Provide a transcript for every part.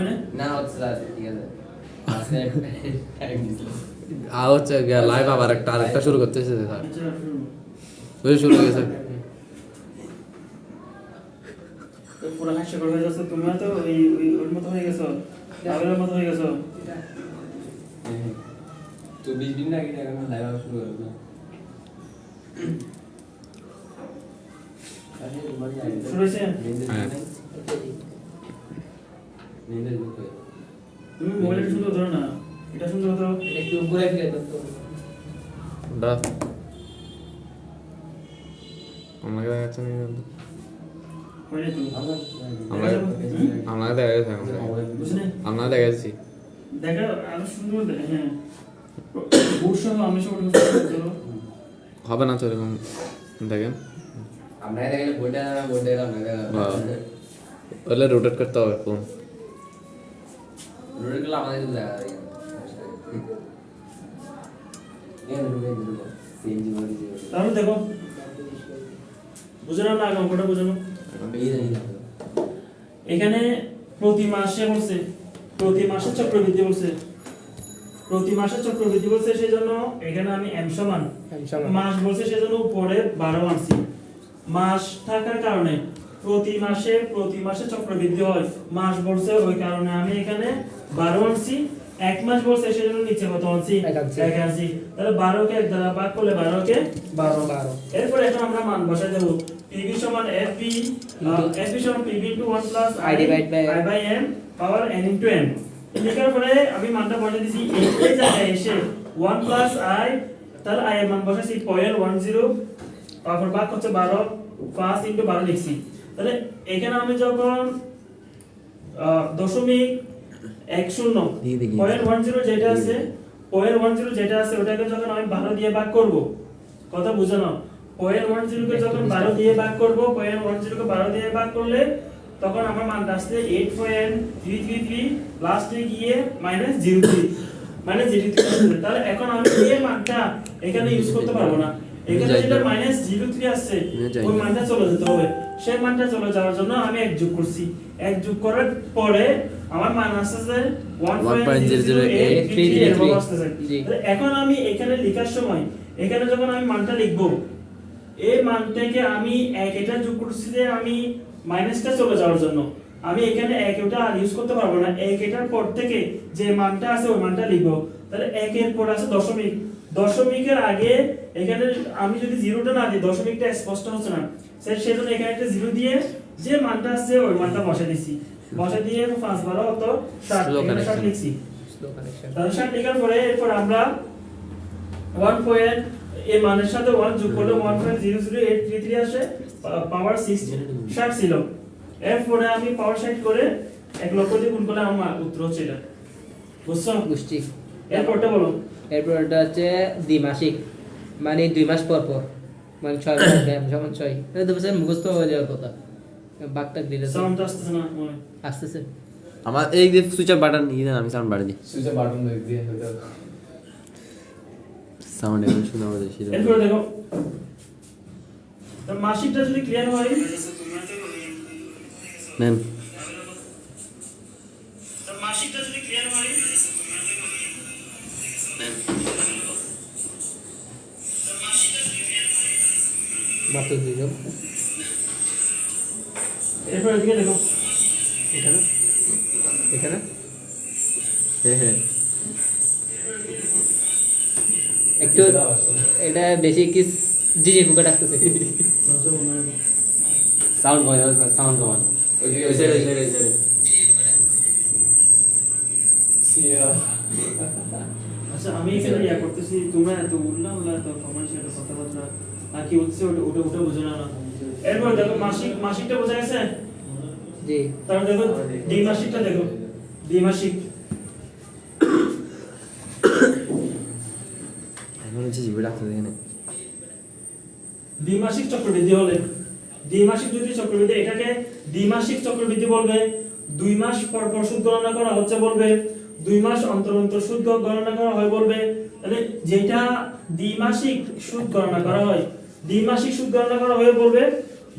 মানে? না হচ্ছে ঠিক আছে আজকে টাইম দিছিল আর হচ্ছে লাইভ আবার একটা আরেকটা শুরু করতেছে স্যার আচ্ছা শুরু। হয়ে গেছে। পুরো হাস্যকর হয়ে যাচ্ছে। তুমিও তো ওই ওই ওর মতো হয়ে গেছো। রাহুলের মতো হয়ে গেছো। তো বিশ দিন আগে এখন লাইভ আবার শুরু করব না শুরু হয়েছে? হ্যাঁ। তুমি মোবাইলটা সুন্দর ধরো না। এটা সুন্দর ধরো। একটু ঘুরে ফিরে তো ওটা আমাকে দেখা যাচ্ছে না কিন্তু। দেখা আপনাকে দেখা সুন্দর হ্যাঁ। আমি হবে না তো এরকম। দেখেন। দেখলে আপনাকে রোটেট করতে হবে ফোন রোড আমাদের কিন্তু দেখা যায় তাহলে দেখো বুঝলাম না অঙ্কটা এখানে প্রতি মাসে বলছে প্রতি মাসে চক্রবৃদ্ধি বলছে প্রতি মাসে চক্রবৃদ্ধি বলছে সেজন্য এখানে আমি এম সমান মাস বলছে সেজন্য উপরে বারো আনছি মাস থাকার কারণে প্রতি মাসে প্রতি মাসে চক্রবৃদ্ধি হয়। মাস বলছে ওই কারণে আমি এখানে বারো আনছি। এক মাস বলছে সেজন্য নিচে কত আনছি? এক আনছি। তাহলে বারো কে এক দ্বারা ভাগ করলে বারো কে বারো। বারো। এরপর এখন আমরা মান বসাই দেব। পিভি সমান এফবি এফবি সমান PV into 1 plus I divide by i by power n into লেখার পরে আমি মানটা দিছি এই জায়গায় এসে 1 প্লাস i তাহলে i এর মান বসাইছি 0.10 তারপর ভাগ হচ্ছে 12 5 ইনটু 12 লিখছি। তাহলে এখানে আমি যখন দশমিক এক শূন্য পয়েন্ট ওয়ান জিরো যেটা আছে পয়েন্ট ওয়ান জিরো যেটা আছে ওটাকে যখন আমি বারো দিয়ে ভাগ করব কথা বুঝানো পয়েন্ট ওয়ান জিরোকে যখন বারো দিয়ে ভাগ করব পয়েন্ট ওয়ান জিরোকে বারো দিয়ে ভাগ করলে তখন আমার মানটা আসছে eight point three three three লাস্টে গিয়ে minus zero three minus zero three তাহলে এখন আমি এই মানটা এখানে ইউজ করতে পারব না? এখানে যেটা মাইনাস জিরো থ্রি আসছে ওই মানটা চলে যেতে হবে। সেই মানটা চলে যাওয়ার জন্য আমি এক যোগ করছি। এক যোগ করার পরে আমার মান আসতেছে 1.00833 এরকম আসতেছে। জি। তাহলে এখন আমি এখানে লেখার সময় এখানে যখন আমি মানটা লিখব এই মানটাকে আমি এক এটা যোগ করছি যে আমি মাইনাসটা চলে যাওয়ার জন্য। আমি এখানে এক এটা আর ইউজ করতে পারব না। এক এটার পর থেকে যে মানটা আছে ওই মানটা লিখব। তাহলে একের পর আছে দশমিক। দশমিকের আগে এখানে আমি যদি জিরোটা না দিই দশমিকটা স্পষ্ট হচ্ছে না। সে- সেজন্য এখানে একটা জিরো দিয়ে যে মানটা আছে ওই মানটা বসে দিছি বসে দিয়ে পাঁচ বারো অত ষাট ষাট লিখছি। তাহলে ষাট লেখার পরে এরপর আমরা ওয়ান পয়েন্ট এই মানের সাথে ওয়ান যোগ করলে one point zero zero eight three three আসে পাওয়ার সিক্স ষাট ছিল। এরপরে আমি পাওয়ার ষাট করে এক লক্ষ দিয়ে গুণ করলে আমার উত্তর হচ্ছে এটা। বুঝছ। এরপরটা বলো। এরপর ওটা হচ্ছে দ্বিমাসিক মানে দুই মাস পর পর মানে ছয় মাস ব্যায়াম সমান ছয়। এটা তো বলছে মুখস্থ হয়ে যাওয়ার কথা। বাগটাক দিলে তো। সাউন্ড আসতেছে না মনে হয়। আসতেছে। আমার এই যে সুইচ বাটন নিয়ে দেন আমি সাউন্ড বাড়িয়ে দিই। সুইচে বাটন দিয়ে সাউন্ড এখন শোনা সেরকম এরপরে দেখো। তো মাসিকটা যদি ক্লিয়ার হয়। নেন। মাত্র দুই যোগ এরপরে এদিকে দেখো এখানে এখানে হ্যাঁ হ্যাঁ একটু এটা বেশি কি জি জি বুকে ডাকতেছে সাউন্ড কমাই সাউন্ড কমান ওইদিকে ওই আচ্ছা আমি এখানে ইয়া করতেছি তোমরা এত উল্লা উল্লা এত কমার্শিয়াল কথাবার্তা। আর কি হচ্ছে ওটা ওটা ওটা বুঝো না। এরপর দেখো মাসিক মাসিকটা বোঝা গেছে? জি। তারপর দেখো দ্বিমাসিকটা দেখো। দ্বিমাসিক। এখন হচ্ছে জিবি ডাক্তার এখানে দ্বিমাসিক চক্রবৃদ্ধি হলে দ্বিমাসিক যদি চক্রবৃদ্ধি এটাকে দ্বিমাসিক চক্রবৃদ্ধি বলবে দুই মাস পর পর সুদ গণনা করা হচ্ছে বলবে দুই মাস অন্তর অন্তর সুদ গণনা করা হয় বলবে। তাহলে যেটা দ্বিমাসিক সুদ গণনা করা হয় দ্বিমাসিক সুদ গণনা করা হয় বলবে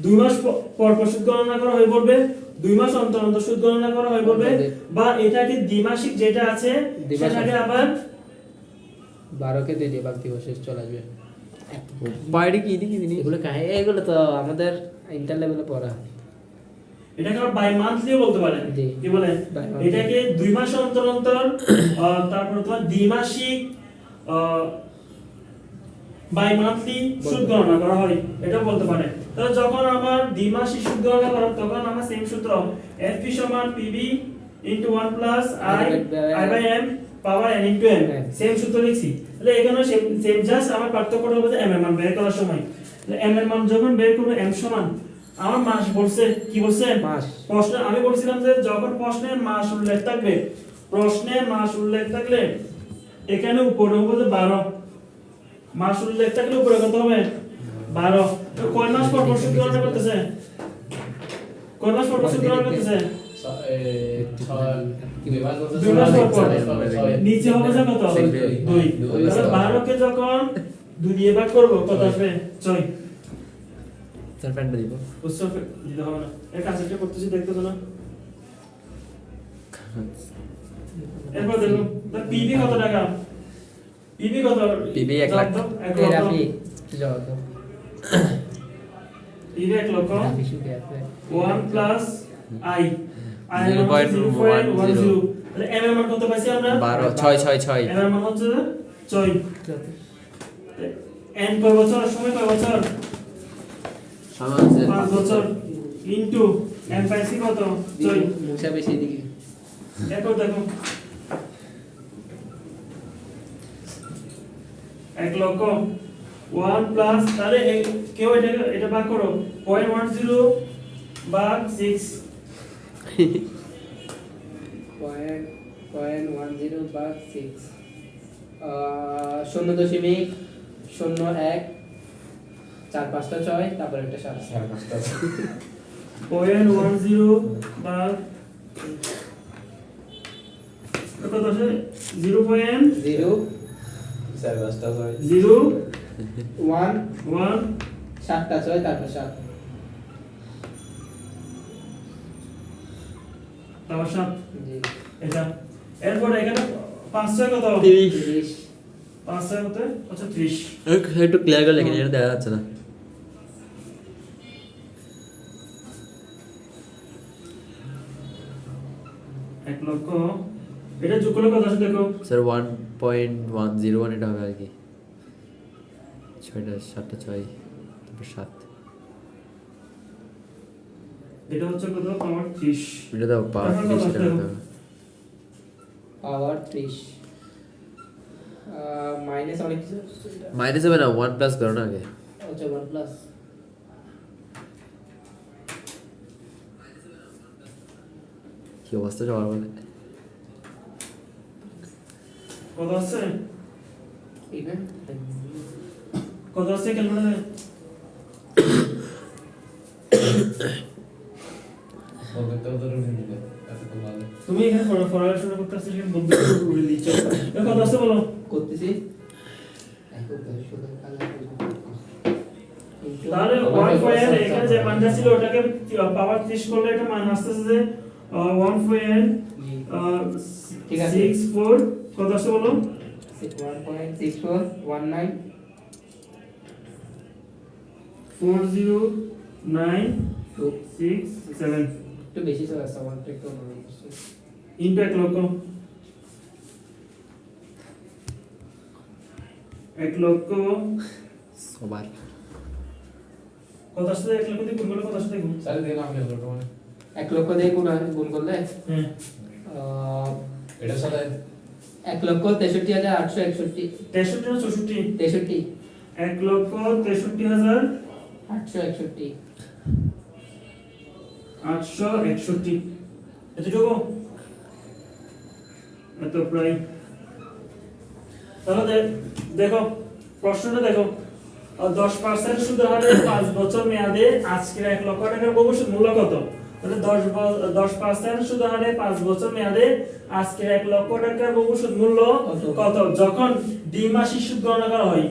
দুই মাস পর পর সুদ গণনা করা হয় বলবে দুই মাস অন্তর অন্তর সুদ গণনা করা হয় বলবে বা এটাকে দ্বিমাসিক যেটা আছে। সেটাকে আবার বারোকে দিয়ে দিয়ে বাক দিব শেষ চলে আসবে। বাইরে কি জিনিস এগুলো কাহে এগুলো তো আমাদের ইন্টার লেভেলে পড়া। এটাকে বাই মান্থলিও বলতে পারেন। কি বলেন এটাকে দুই মাস অন্তর অন্তর তারপর তোমার দ্বিমাসিক বাই মান্থলি সুদ গণনা করা হয়। এটা বলতে পারে তাহলে যখন আমার দ্বিমাসিক সুদ গণনা করা তখন আমার সেম সূত্র। এফপি সমান PB into 1 plus I I by M power N into M. Same সূত্র লিখছি। তাহলে এখানে সেম সেম জাস্ট আমার পার্থক্যটা হবে এম এর মান বের করার সময়। এম এর মান যখন বের করব এম সমান আমার মাস বলছে কি বলছে? মাস। প্রশ্ন আমি বলছিলাম যে যখন প্রশ্নে মাস উল্লেখ থাকবে প্রশ্নে মাস উল্লেখ থাকলে এখানে উপরে হবে বারো। মাস উল্লেখ থাকলে উপরে কত হবে? বারো। কয় মাস পর পর গণনা করতেছে? কয় মাস পর পর গণনা করতেছে? নিচে হবে যে কত? দুই। তাহলে বারোকে যখন দুই দিয়ে ভাগ করব কত আসবে? ছয়। স্যার প্যান্টটা দিব। বুঝছ? দিতে হবে না। কাজটা করতেছি দেখতে তো না? এরপর পিবি কত টাকা? পিবি কত? লাখ। জবাব দাও পিবি এক লক্ষ। রাফি শুকে আছে ওয়ান প্লাস আই আই 0.10 তাহলে এম এর মান কত পাইছি আমরা? বারো ছয় ছয় ছয়। এম এর মান হচ্ছে ছয়। এন কয় বছর? সময় কয় বছর? পাঁচ বছর ইনটু এম পাইছি কত? ছয়। মুসা বেশি দিকে এরপর দেখো। এক লক্ষ ওয়ান প্লাস তাহলে কেউ এটা এটা ভাগ করো। পয়েন্ট ওয়ান জিরো ভাগ six. Point point one zero six. শূন্য দশমিক শূন্য এক চার পাঁচটা ছয় তারপর একটা সাত। পয়েন্ট ওয়ান জিরো কত আছে? Zero point zero. Zero. One. One. সাতটা ছয় তারপর সাত। তারপর সাত। এটা। এরপর এখানে পাঁচ ছয় কত? তিরিশ। পাঁচ ছয় কত? আচ্ছা ত্রিশ। একটু ক্লিয়ার করে লেখেন এটা দেখা যাচ্ছে না। এক লক্ষ। এটা যোগ করলে কত আছে দেখো? Sir one point one zero one এটা হবে আর কি। ছয়টা সাতটা ছয় তারপর সাত। এটা হচ্ছে কত? পাওয়ার ত্রিশ। এটা দাও পাওয়ার ত্রিশ এটা হবে পাওয়ার ত্রিশ। মাইনাস অনেক কিছু মাইনাস হবে না ওয়ান প্লাস করো না আগে। আচ্ছা ওয়ান প্লাস কি অবস্থা সবার বলে কত আছে কত আছে ক্যালকুলেটরে তুমি এখানে পড়াশোনা করতে আসলে এখানে বলবে করে দিচ্ছ কত আছে বলো করতেছি তাহলে ওয়ান পয়েন্ট এখানে যে মানটা ছিল ওটাকে পাওয়ার ত্রিশ করলে একটা মান আসতেছে যে ওয়ান পয়েন্ট ঠিক সিক্স ফোর কত আছে বলো? One point six four one nine four zero nine two six seven একটু বেশি চলে আসছে ওয়ান একটু মনে করছি এক লক্ষ এক লক্ষ। সবার। কত আসছে? এক লক্ষ দিয়ে করলে কত আসছে দেখুন এক লক্ষ দিয়ে গুণ গুণ করলে? এক লক্ষ তেষট্টি হাজার আটশো একষট্টি। তেষট্টি না চৌষট্টি। তেষট্টি। এক লক্ষ তেষট্টি হাজার আটশো একষট্টি। আটশো একষট্টি। এতটুকু এত প্রায়। তাহলে দেখো প্রশ্নটা দেখো। দশ পার্সেন্ট সুদের হারে পাঁচ বছর মেয়াদে আজকের এক লক্ষ টাকার ভবিষ্যৎ মূল্য কত? তাহলে দশ দশ পার্সেন্ট সুদের হারে পাঁচ বছর মেয়াদে আজকের এক লক্ষ টাকার ভবিষ্যৎ মূল্য কত? যখন দ্বিমাসিক সুদ গণনা করা হয়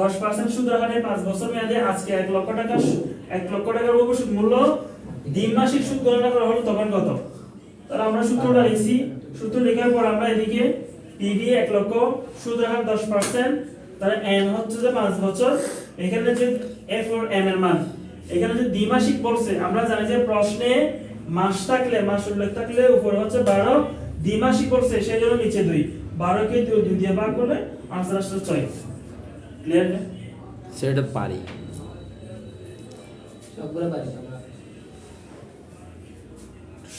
দশ পার্সেন্ট সুদের হারে পাঁচ বছর মেয়াদে আজকে এক লক্ষ টাকা এক লক্ষ টাকার ভবিষ্যৎ মূল্য দ্বিমাসিক সুদ গণনা করা হলো তখন কত? তাহলে আমরা সূত্রটা লিখছি। সূত্র লেখার পর আমরা এদিকে পিবি এক লক্ষ সুদ রাখার দশ পার্সেন্ট তাহলে এন হচ্ছে যে পাঁচ বছর। এখানে যে এফ ওর এম এর মান এখানে যে দ্বিমাসিক বলছে আমরা জানি যে প্রশ্নে মাস থাকলে মাস উল্লেখ থাকলে উপরে হচ্ছে বারো দ্বিমাসিক বলছে সেই জন্য নিচে দুই। বারোকে দুই দুই দিয়ে ভাগ করলে আনসার আসছে ছয়। ক্লিয়ার সেটা পারি। সবগুলো পারি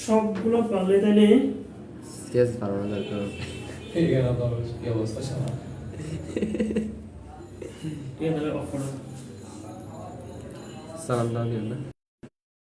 সবগুলো পারলে তাহলে সিরিয়াস পারব না দরকার কি অবস্থা শোনা ঠিক আছে অফ করো সালাম দাও না